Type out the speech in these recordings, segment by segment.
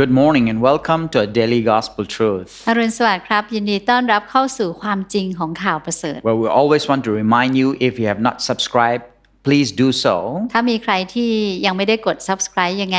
Good morning and welcome to a daily gospel truth อรุณสวัสดิ์ครับ ยินดีต้อนรับเข้าสู่ความจริงของข่าวประเสริฐ where we always want to remind you if you have not subscribed, please do so. ถ้ามีใครที่ยังไม่ได้กด subscribe ยังไง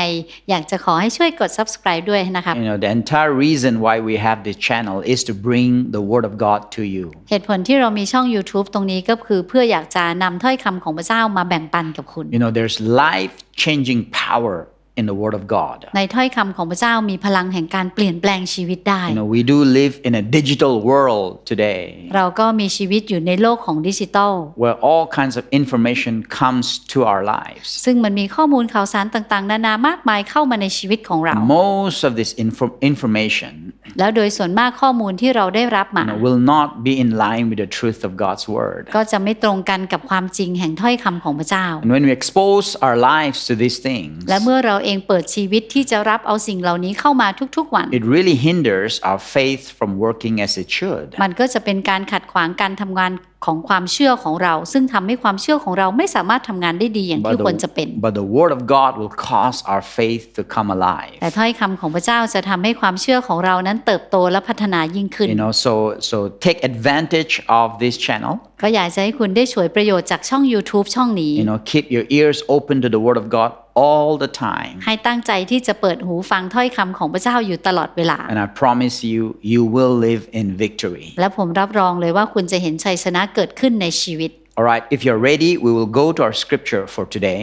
อยากจะขอให้ช่วยกด subscribe ด้วยนะครับ You know, the entire reason why we have this channel is to bring the word of God to you. เหตุผลที่เรามีช่อง YouTube ตรงนี้ก็คือเพื่ออยากจะนำถ้อยคำของพระเจ้ามาแบ่งปันกับคุณ You know, there's life-changing power in the word of God. ในถ้อยคำของพระเจ้ามีพลังแห่งการเปลี่ยนแปลงชีวิตได้ You know, we do live in a digital world today เราก็มีชีวิตอยู่ในโลกของดิจิทัล where all kinds of information comes to our lives. ซึ่งมันมีข้อมูลข่าวสารต่างๆ นานามากมายเข้ามาในชีวิตของเรา Most of this info- information แล้วโดยส่วนมากข้อมูลที่เราได้รับมา you know, will not be in line with the truth of God's word. ก็จะไม่ตรงกันกับความจริงแห่งถ้อยคำของพระเจ้า And when we expose our lives to these things, และเมื่อเราเองเปิดชีวิตที่จะรับเอาสิ่งเหล่านี้เข้ามาทุกๆวัน it really hinders our faith from working as it should. มันก็จะเป็นการขัดขวางการทำงานของความเชื่อของเรา ซึ่งทำให้ความเชื่อของเราไม่สามารถทำงานได้ดีอย่างที่ But ควรจะเป็น the, but the word of God will cause our faith to come alive. แต่ถ้อยคำของพระเจ้าจะทำให้ความเชื่อของเรานั้นเติบโตและพัฒนายิ่งขึ้น You know, so so take advantage of this channel. ก็อยากจะให้คุณได้ฉวยประโยชน์จากช่อง YouTube ช่องนี้ You know, keep your ears open to the word of God all the time. ให้ตั้งใจที่จะเปิดหูฟังถ้อยคำของพระเจ้าอยู่ตลอดเวลา And I promise you, you will live in victory. และผมรับรองเลยว่าคุณจะเห็นชัยชนะเกิดขึ้นในชีวิต All right, if you're ready, we will go to our scripture for today.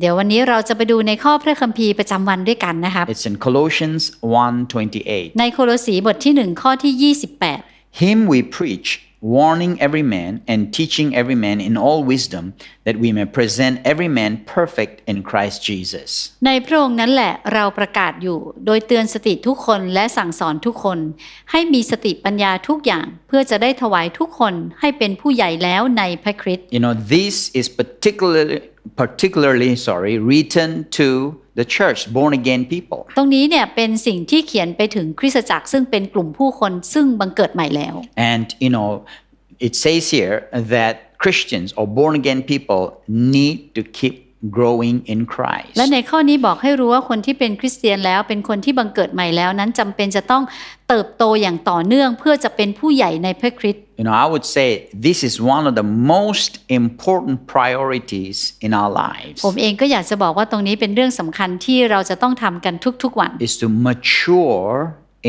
เดี๋ยววันนี้เราจะไปดูในข้อพระคัมภีร์ประจำวันด้วยกันนะครับ It's in Colossians 1:28. ในโคโลสีบทที่1ข้อที่28 Him we preach, warning every man and teaching every man in all wisdom, that we may present every man perfect in Christ Jesus. ในพระองค์นั้นแหละเราประกาศอยู่ โดยเตือนสติทุกคนและสั่งสอนทุกคน ให้มีสติปัญญาทุกอย่าง เพื่อจะได้ถวายทุกคนให้เป็นผู้ใหญ่แล้วในพระคริสต์ You know, this is particularly particularly sorry, written to the church, born again people. ตรงนี้เนี่ยเป็นสิ่งที่เขียนไปถึงคริสตจักรซึ่งเป็นกลุ่มผู้คนซึ่งบังเกิดใหม่แล้ว And you know, it says here that Christians or born again people need to keep growing in Christ. และในข้อนี้บอกให้รู้ว่าคนที่เป็นคริสเตียนแล้วเป็นคนที่บังเกิดใหม่แล้วนั้นจำเป็นจะต้องเติบโตอย่างต่อเนื่องเพื่อจะเป็นผู้ใหญ่ในพระคริสต์ You know, I would say this is one of the most important priorities in our lives ผมเองก็อยากจะบอกว่าตรงนี้เป็นเรื่องสำคัญที่เราจะต้องทำกันทุกๆวัน is to mature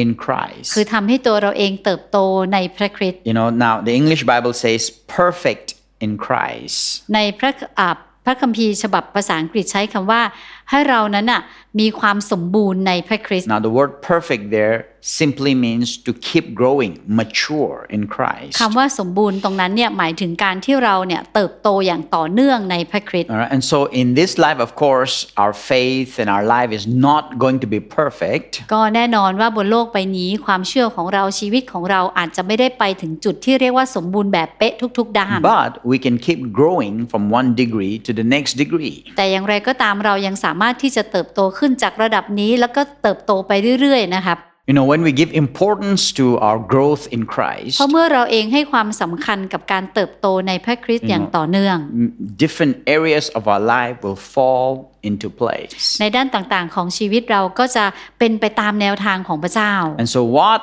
in Christ. คือทำให้ตัวเราเองเติบโตในพระคริสต์ You know, now the English Bible says perfect in Christ. ในพระอ่าพ ระคัมภีร์ฉบับภาษาอังกฤษใช้คำว่า ให้เรานั้นน่ะมีความสมบูรณ์ในพระคริสต์ Now the word perfect there simply means to keep growing, mature in Christ. คำว่าสมบูรณ์ตรงนั้นเนี่ยหมายถึงการที่เราเนี่ยเติบโตอย่างต่อเนื่องในพระคริสต์ All right, and so in this life, of course, our faith and our life is not going to be perfect. ก็แน่นอนว่าบนโลกใบนี้ความเชื่อของเราชีวิตของเราอาจจะไม่ได้ไปถึงจุดที่เรียกว่าสมบูรณ์แบบเป๊ะทุกๆด้าน But we can keep growing from one degree to the next degree. แต่อย่างไรก็ตามเรายังสามารถที่จะเติบโตขึ้นจากระดับนี้ แล้วก็เติบโตไปเรื่อยๆนะครับ You know, when we give importance to our growth in Christ, เพราะเมื่อเราเองให้ความสำคัญกับการเติบโตในพระคริสต์อย่างต่อเนื่อง m- different areas of our life will fall into place. ในด้านต่างๆของชีวิตเราก็จะเป็นไปตามแนวทางของพระเจ้า And so, what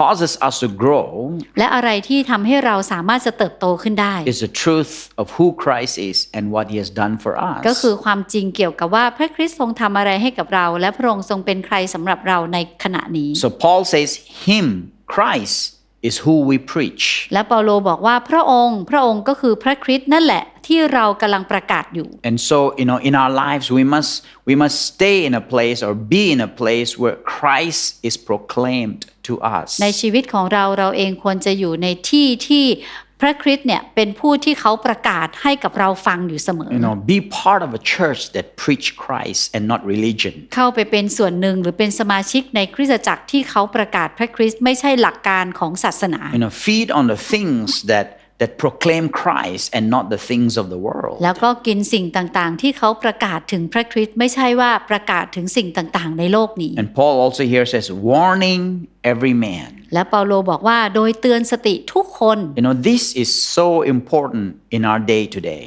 causes us to grow และอะไรที่ทำให้เราสามารถจะเติบโตขึ้นได้ is the truth of who Christ is and what He has done for ก็ us. คือความจริงเกี่ยวกับว่าพระคริสต์ทรงทำอะไรให้กับเรา และพระองค์ทรงเป็นใครสำหรับเราในขณะนี้ So, Paul says, Him, Christ, is who we preach. และเปาโลบอกว่าพระองค์ พระองค์ก็คือพระคริสต์นั่นแหละที่เรากำลังประกาศอยู่ And so, you know, in our lives, we must we must stay in a place or be in a place where Christ is proclaimed To us. ในชีวิตของเราเราเองควรจะอยู่ในที่ที่พระคริสต์เนี่ยเป็นผู้ที่เขาประกาศให้กับเราฟังอยู่เสมอ You know, be part of a church that preach Christ and not religion. เข้าไปเป็นส่วนหนึ่งหรือเป็นสมาชิกในคริสตจักรที่เขาประกาศพระคริสต์ไม่ใช่หลักการของศาสนา You know, feed on the things that that proclaim Christ and not the things of the world. แล้วก็กินสิ่งต่างๆ ที่เขาประกาศถึงพระคริสต์ไม่ใช่ว่าประกาศถึงสิ่งต่างๆ ในโลกนี้ And Paul also here says, warning every man. และเปาโลบอกว่าโดยเตือนสติทุกคน You know, this is so important in our day to day.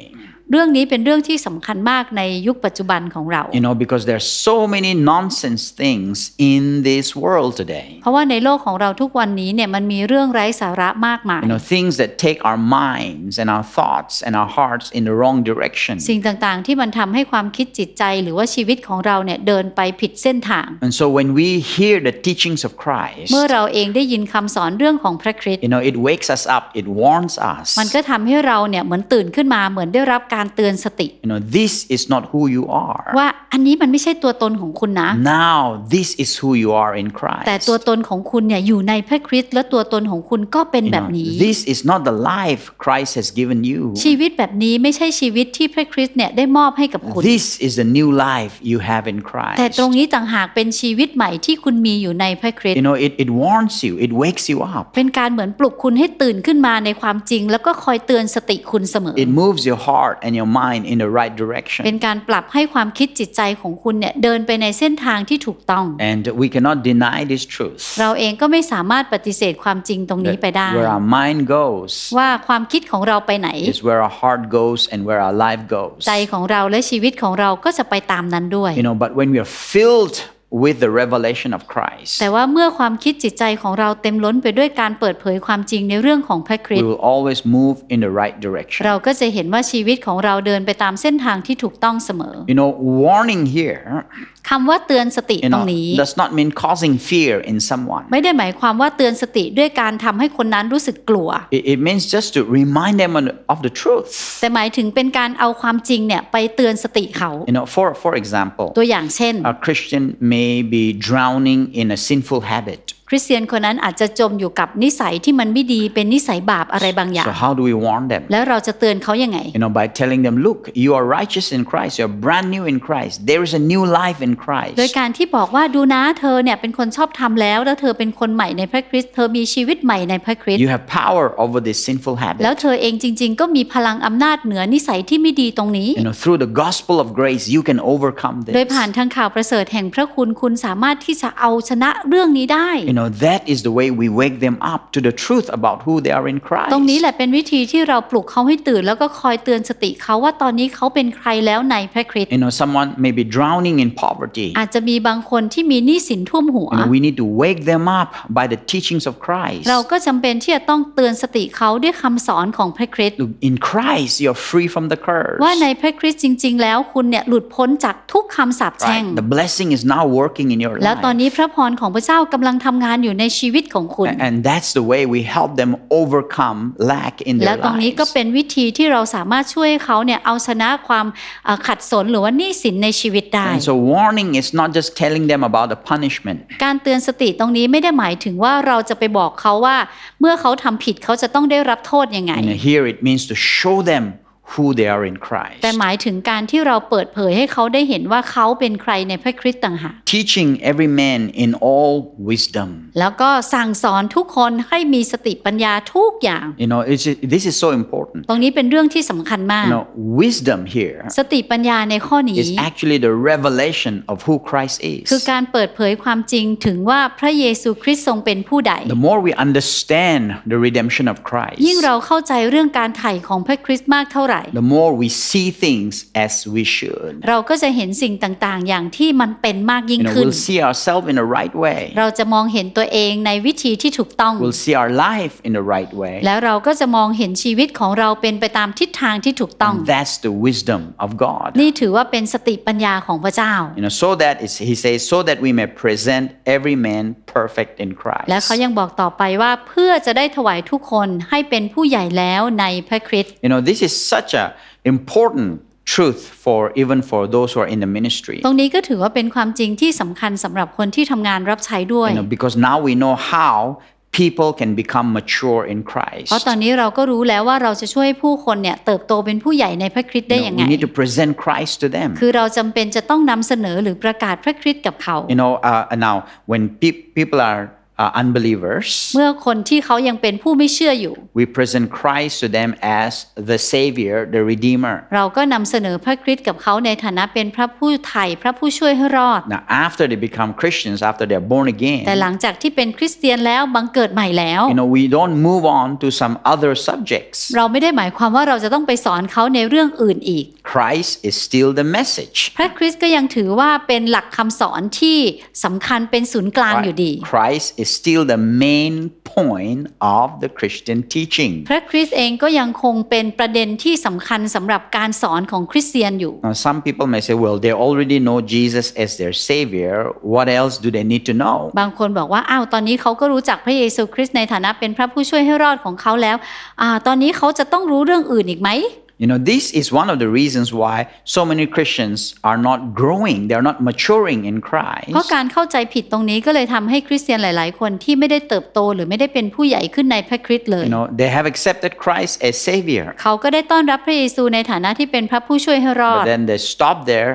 เรื่องนี้เป็นเรื่องที่สำคัญมากในยุคปัจจุบันของเรา You know, because there are so many nonsense things in this world today. เพราะว่าในโลกของเราทุกวันนี้เนี่ยมันมีเรื่องไร้สาระมากมาย You know, things that take our minds and our thoughts and our hearts in the wrong direction. สิ่งต่างๆ ที่มันทำให้ความคิดจิตใจหรือว่าชีวิตของเราเนี่ยเดินไปผิดเส้นทาง And so when we hear the teachings of Christ, เมื่อเราเองได้ยินคำสอนเรื่องของพระคริสต์ you know, it wakes us up, it warns us. มันก็ทำให้เราเนี่ยเหมือนตื่นขึ้นมาเหมือนได้รับการเตือนสติ You know, this is not who you are. ว่าอันนี้มันไม่ใช่ตัวตนของคุณนะ Now, this is who you are in แต่ Christ. ตัวตนของคุณเนี่ยอยู่ในพระคริสต์และตัวตนของคุณก็เป็น You แบบ know, นี้ this is not the life Christ has given you. ชีวิตแบบนี้ไม่ใช่ชีวิตที่พระคริสต์เนี่ยได้มอบให้กับคุณ This is the new life you have in แต่ Christ. ตรงนี้ต่างหากเป็นชีวิตใหม่ที่คุณมีอยู่ในพระคริสต์ You know, it, it warns you, it wakes you up. เป็นการเหมือนปลุกคุณให้ตื่นขึ้นมาในความจริง แล้วก็คอยเตือนสติคุณเสมอ It moves your heart and your mind in the right เป็น direction. การปรับให้ความคิดจิตใจของคุณเนี่ยเดินไปในเส้นทางที่ถูกต้อง And we cannot deny this truth. เราเองก็ไม่สามารถปฏิเสธความจริงตรงนี้ไปได้ that where our mind goes ว่าความคิดของเราไปไหน is where our heart goes and where our life goes. ใจของเราและชีวิตของเราก็จะไปตามนั้นด้วย You know, but when we are filled with the revelation of Christ, แต่ว่าเมื่อความคิดจิตใจของเราเต็มล้นไปด้วยการเปิดเผยความจริงในเรื่องของพระคริ we สต์ will always move in the right direction. เราก็จะเห็นว่าชีวิตของเราเดินไปตามเส้นทางที่ถูกต้องเสมอ You know, warning here, คำว่าเตือนสติ you ตรง know, นี้ does not mean causing fear in someone. ไม่ได้หมายความว่าเตือนสติด้วยการทำให้คนนั้นรู้สึกกลัว It, it means just to remind them on- of the truth. แต่หมายถึงเป็นการเอาความจริงเนี่ยไปเตือนสติเขา You know, for, for example, ตัวอย่างเช่น a Christian may be drowning in a sinful habit. คริสเตียนคนนั้นอาจจะจมอยู่กับนิสัยที่มันไม่ดีเป็นนิสัยบาปอะไรบางอย่าง So, how do we warn them? แล้วเราจะเตือนเขายังไง You know, by telling them, look, you are righteous in Christ, you're brand new in Christ, there is a new life in โดย Christ. การที่บอกว่าดูนะเธอเนี่ยเป็นคนชอบทำแล้วแล้วเธอเป็นคนใหม่ในพระคริสต์เธอมีชีวิตใหม่ในพระคริสต์ You have power over this sinful แล้ว habit. เธอเองจริง ๆ ก็มีพลังอำนาจเหนือนิสัยที่ไม่ดีตรงนี้ You know, through the gospel of grace, you can overcome โดย this. ผ่านทางข่าวประเสริฐแห่งพระคุณคุณสามารถที่จะเอาชนะเรื่องนี้ได้ You know, that is the way we wake them up to the truth about who they are in ตรงนี้แห Christ. ละเป็นวิธีที่เราปลุกเขาให้ตื่น แล้วก็คอยเตือนสติเขาว่าตอนนี้เขาเป็นใครแล้วในพระคริสต์ You know, someone may be drowning in poverty. อาจจะมีบางคนที่มีหนี้สินท่วมหัว You know, we need to wake them up by the teachings of Christ. เราก็จำเป็นที่จะต้องเตือนสติเขาด้วยคำสอนของพระคริสต์ Look, in Christ, you're free from the curse. ว่าในพระคริสต์จริง ๆ แล้วคุณเนี่ยหลุดพ้นจากทุกคำสาปแช่ง Right? The blessing is now working in your แล้วตอน life. นี้พระพรของพระเจ้ากำลังทำงานอยู่ในชีวิตของคุณ And that's the way we help them overcome lack in และ their ตรงนี้ก็ lives. เป็นวิธีที่เราสามารถช่วยเขาเนี่ยเอาชนะความเอ่อขัดสนหรือว่าหนี้สินในชีวิตได้ And so warning is not just telling them about the punishment. การเตือนสติตรงนี้ไม่ได้หมายถึงว่าเราจะไปบอกเขาว่า เมื่อเขาทำผิดเขาจะต้องได้รับโทษยังไง And here it means to show them who they are in Christ. แต่หมายถึงการที่เราเปิดเผยให้เขาได้เห็นว่าเขาเป็นใครในพระคริสต์ต่างหาก Teaching every man in all wisdom. แล้วก็สั่งสอนทุกคนให้มีสติปัญญาทุกอย่าง You know, it's, this is so important. ตรงนี้เป็นเรื่องที่สำคัญมาก You know, wisdom here สติปัญญาในข้อนี้ is actually the revelation of who Christ คือ is. การเปิดเผยความจริงถึงว่าพระเยซูคริสต์ทรงเป็นผู้ใด The more we understand the redemption of ยิ่ง Christ, เราเข้าใจเรื่องการไถ่ของพระคริสต์มากเท่าไหร่ the more we see things as we should. เราก็จะเห็นสิ่งต่างๆ อย่างที่มันเป็นมากยิ่ง You know, ขึ้น we'll see ourselves in the right way. เราจะมองเห็นตัวเองในวิธีที่ถูกต้อง We'll see our life in the right way. แล้วเราก็จะมองเห็นชีวิตของเราเป็นไปตามทิศทางที่ถูกต้อง And that's the wisdom of God. นี่ถือว่าเป็นสติปัญญาของพระเจ้า You know, so that is, he says, so that we may present every man perfect in และ Christ. เขายังบอกต่อไปว่าเพื่อจะได้ถวายทุกคนให้เป็นผู้ใหญ่แล้วในพระคริสต์ You know, this is such a important truth for even for those who are in the ministry. ตรงนี้ก็ถือว่าเป็นความจริงที่สำคัญสำหรับคนที่ทำงานรับใช้ด้วย You know, because now we know how people can become mature in เพราะ Christ. ตอนนี้เราก็รู้แล้วว่าเราจะช่วยผู้คนเนี่ยเติบโตเป็นผู้ใหญ่ในพระคริสต์ได้ You ยัง know, ไง we need to present Christ to them. คือเราจำเป็นจะต้องนำเสนอหรือประกาศพระคริสต์กับเขา You know, uh, now when pe- people are uh, unbelievers, เมื่อคนที่เขายังเป็นผู้ไม่เชื่ออยู่ we present Christ to them as the Savior, the Redeemer. เราก็นำเสนอพระคริสต์กับเขาในฐานะเป็นพระผู้ไถ่พระผู้ช่วยให้รอด Now, after they become Christians, after they're born แต่ again, หลังจากที่เป็นคริสเตียนแล้วบังเกิดใหม่แล้ว you know, we don't move on to some other subjects. เราไม่ได้หมายความว่าเราจะต้องไปสอนเขาในเรื่องอื่นอีก Christ is still the message. พระคริสต์ก็ยังถือว่าเป็นหลักคำสอนที่สำคัญเป็นศูนย์กลาง right? อยู่ดี Christ is still the main point of the Christian teaching. พระคริสต์เองก็ยังคงเป็นประเด็นที่สำคัญสำหรับการสอนของคริสเตียนอยู่ Now, some people may say, well, they already know Jesus as their Savior. What else do they need to know? บางคนบอกว่าอ้าวตอนนี้เขาก็รู้จักพระเยซูคริสต์ในฐานะเป็นพระผู้ช่วยให้รอดของเขาแล้วอ่าตอนนี้เขาจะต้องรู้เรื่องอื่นอีกไหม You know, this is one of the reasons why so many Christians are not growing, they're not maturing in เพราะ Christ. การเข้าใจผิดตรงนี้ก็เลยทำให้คริสเตียนหลาย ๆ คนที่ไม่ได้เติบโตหรือไม่ได้เป็นผู้ใหญ่ขึ้นในพระคริสต์เลย You know, they have accepted Christ as Savior, เขาก็ได้ต้อนรับพระเยซูในฐานะที่เป็นพระผู้ช่วยให้รอ but ด then they stop there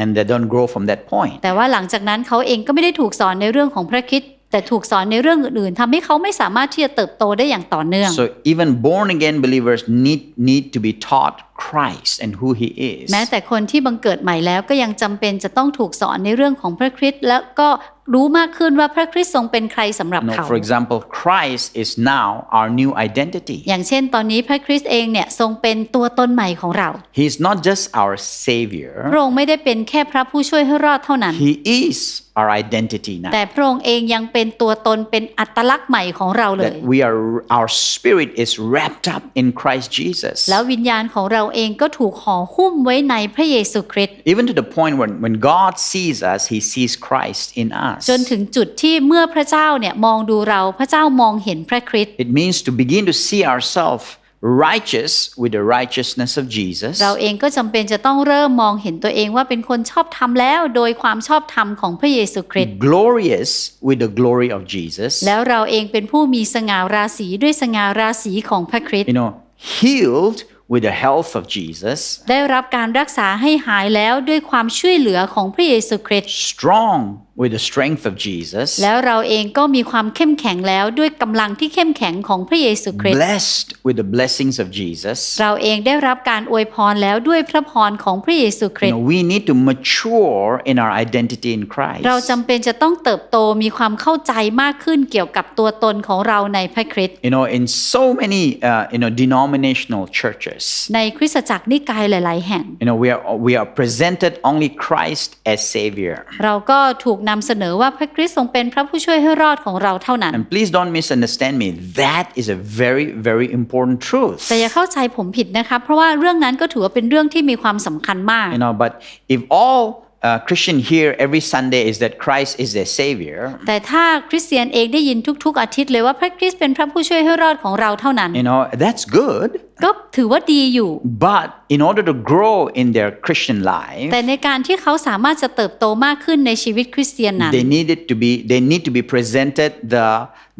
and they don't grow from that point. แต่ว่าหลังจากนั้นเขาเองก็ไม่ได้ถูกสอนในเรื่องของพระคริสต์ แต่ถูกสอนในเรื่องอื่นๆทำให้เขาไม่สามารถที่จะเติบโตได้อย่างต่อเนื่อง So even born again believers need need to be taught Christ and who he is. แม้แต่คนที่บังเกิดใหม่แล้วก็ยังจำเป็นจะต้องถูกสอนในเรื่องของพระคริสต์แล้วก็ รู้มากขึ้นว่าพระคริสต์ทรงเป็นใครสำหรับ You know, เขา for example, Christ is now our new identity. อย่างเช่นตอนนี้พระคริสต์เองเนี่ยทรงเป็นตัวตนใหม่ของเรา He's not just our Savior, พระองค์ไม่ได้เป็นแค่พระผู้ช่วยให้รอดเท่านั้น He is our identity now. แต่พระองค์เองยังเป็นตัวตนเป็นอัตลักษณ์ใหม่ของเราเลย That we are, our spirit is wrapped up in Christ Jesus. แล้ววิญญาณของเราเองก็ถูกห่อหุ้มไว้ในพระเยซูคริสต์ Even to the point when, when God sees us, He sees Christ in us. จนถึงจุดที่เมื่อพระเจ้าเนี่ยมองดูเราพระเจ้ามองเห็นพระคริสต์ It means to begin to see ourselves righteous with the righteousness of Jesus. เราเองก็จำเป็นจะต้องเริ่มมองเห็นตัวเองว่าเป็นคนชอบธรรมแล้วโดยความชอบธรรมของพระเยซูคริสต์ Glorious with the glory of Jesus. แล้วเราเองเป็นผู้มีสง่าราศีด้วยสง่าราศีของพระคริสต์ You know, healed with the health of Jesus. ได้รับการรักษาให้หายแล้วด้วยความช่วยเหลือของพระเยซูคริสต์ Strong with the strength of Jesus. แล้วเราเองก็มีความเข้มแข็งแล้วด้วยกำลังที่เข้มแข็งของพระเยซูคริสต์ Blessed with the blessings of Jesus. เราเองได้รับการอวยพรแล้วด้วยพระพรของพระเยซูคริ You สต์ know, we need to mature in our identity in Christ. เราจำเป็นจะต้องเติบโตมีความเข้าใจมากขึ้นเกี่ยวกับตัวตนของเราในพระคริสต์ You know, in so many, uh, you know, denominational churches, ในคริสตจักรนิกายหลาย ๆ แห่ง you know, we are we are presented only Christ as Savior. เราก็ถูกนำเสนอว่าพระคริสต์ทรงเป็นพระผู้ช่วยให้รอดของเราเท่านั้น And please don't misunderstand me. That is a very, very important truth. แต่อย่าเข้าใจผมผิดนะคะเพราะว่าเรื่องนั้นก็ถือว่าเป็นเรื่องที่มีความสำคัญมาก You know, but if all uh, Christian here every Sunday is that Christ is their Savior, แต่ถ้าคริสเตียนเองได้ยินทุกๆอาทิตย์เลยว่าพระคริสต์เป็นพระผู้ช่วยให้รอดของเราเท่านั้น you know, that's good. ก็ถือว่าดีอยู่ But in order to grow in their Christian life, แต่ในการที่เขาสามารถจะเติบโตมากขึ้นในชีวิตคริสเตียนนั้น they needed to be they need to be presented the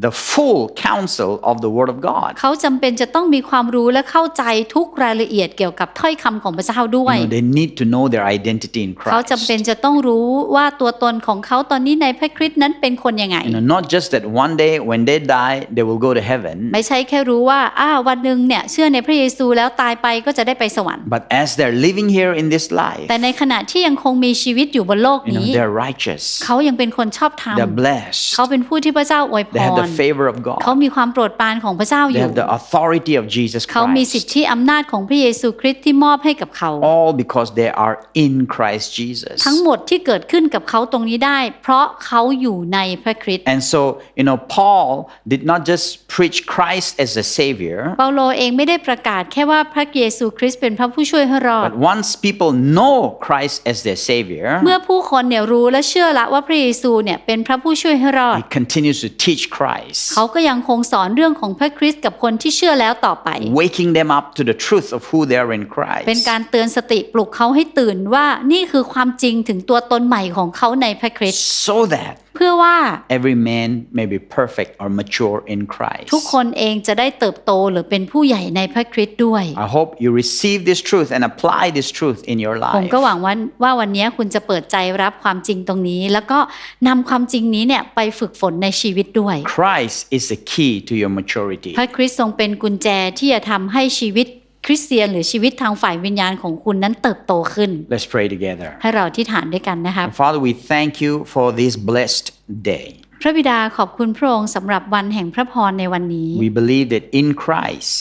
the full counsel of the Word of God. เขาจำเป็นจะต้องมีความรู้และเข้าใจทุกรายละเอียดเกี่ยวกับถ้อยคำของพระเจ้าด้วย You know, they need to know their identity in เขาจำ Christ. เป็นจะต้องรู้ว่าตัวตนของเขาตอนนี้ในพระคริสต์นั้นเป็นคนยังไง You know, not just that one day when they die they will go to heaven, ไม่ใช่แค่รู้ว่าอ้าวันหนึ่งเนี่ยเชื่อในพระเยซูแล้วตายไปก็จะได้ไปสวรรค์ but as they're living here in this life, แต่ในขณะที่ยังคงมีชีวิตอยู่บนโลก you นี้ know, they're righteous. เขายังเป็นคนชอบธรรม They're blessed. เขาเป็นผู้ที่พระเจ้าอวยพ They have ร the favor of เขา God. มีความโปรดปรานของพระเจ้าอ They ยู่ have the authority of Jesus เขามีสิท Christ. ธิอำนาจของพระเยซูคริสต์ที่มอบให้กับเขา All because they are in Christ Jesus. ทั้งหมดที่เกิดขึ้นกับเขาตรงนี้ได้ เพราะเขาอยู่ในพระคริสต์ And so, you know, Paul did not just preach Christ as a savior, เปาโลเองไม่ได้ประกาศแค่ว่าพระเยซูคริสต์เป็นพระผู้ช่วยให้รอด but once people know Christ as their savior, เมื่อผู้คนเนี่ยรู้และเชื่อละว่าพระเยซูเนี่ยเป็นพระผู้ช่วยให้รอด he continues to teach Christ, เขาก็ยังคงสอนเรื่องของพระคริสต์กับคนที่เชื่อแล้วต่อไป waking them up to the truth of who they are in เป็น Christ. การเตือนสติปลุกเขาให้ตื่นว่านี่คือความจริงถึงตัวตนใหม่ของเขาในพระคริสต์ So that เพื่อว่า every man may be perfect or mature in Christ. ทุกคนเองจะได้เติบโตหรือเป็นผู้ใหญ่ในพระคริสต์ด้วย I hope you receive this truth and apply this truth in your ผม life. ก็หวังว่าว่าวันนี้คุณจะเปิดใจรับความจริงตรงนี้ แล้วก็นำความจริงนี้เนี่ยไปฝึกฝนในชีวิตด้วย Christ is the key to your maturity. พระคริสต์ทรงเป็นกุญแจที่จะทำให้ชีวิต คริสเตียนหรือชีวิตทางฝ่ายวิญญาณของคุณนั้นเติบโตขึ้น Let's pray together. ให้เราที่ฐานด้วยกันนะครับ Father, we thank you for this blessed day. พระบิดาขอบคุณพระองค์สำหรับวันแห่งพระพรในวันนี้ We believe that in Christ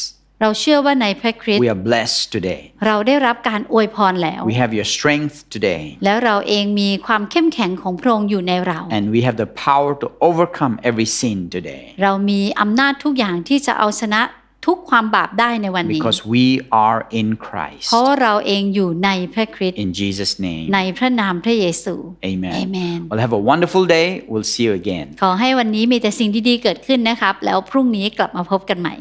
เราเชื่อว่าในพระคริสต์ we are blessed today. เราได้รับการอวยพรแล้ว We have your strength today. แล้วเราเองมีความเข้มแข็งของพระองค์อยู่ในเรา And we have the power to overcome every sin today. เรามีอำนาจทุกอย่างที่จะเอาชนะ ทุกความบาปได้ในวันนี้ Because we are in Christ. เพราะว่าเราเองอยู่ในพระคริสต์ In Jesus' name. ในพระนามพระเยซู Amen. Amen. Well, have a wonderful day. We'll see you again. ขอให้วันนี้มีแต่สิ่งที่ดีเกิดขึ้นนะครับ แล้วพรุ่งนี้กลับมาพบกันใหม่